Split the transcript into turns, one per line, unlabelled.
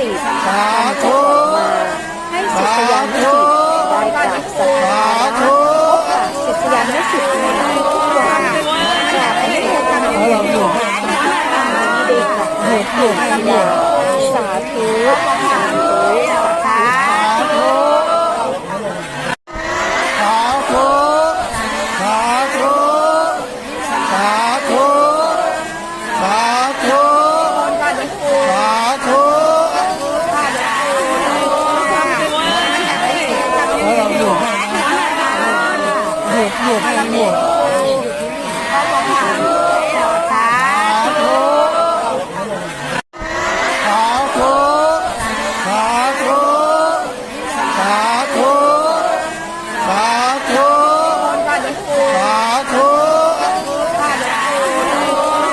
สิทธิ์อันจะออกมาให้ศิษยานุสิตได้กราบสักการะพบปะศิษยานุสิตในทุกวันกราบอนุโมทนาบุญในเด็กหนุ่มหนุ่มสา หมด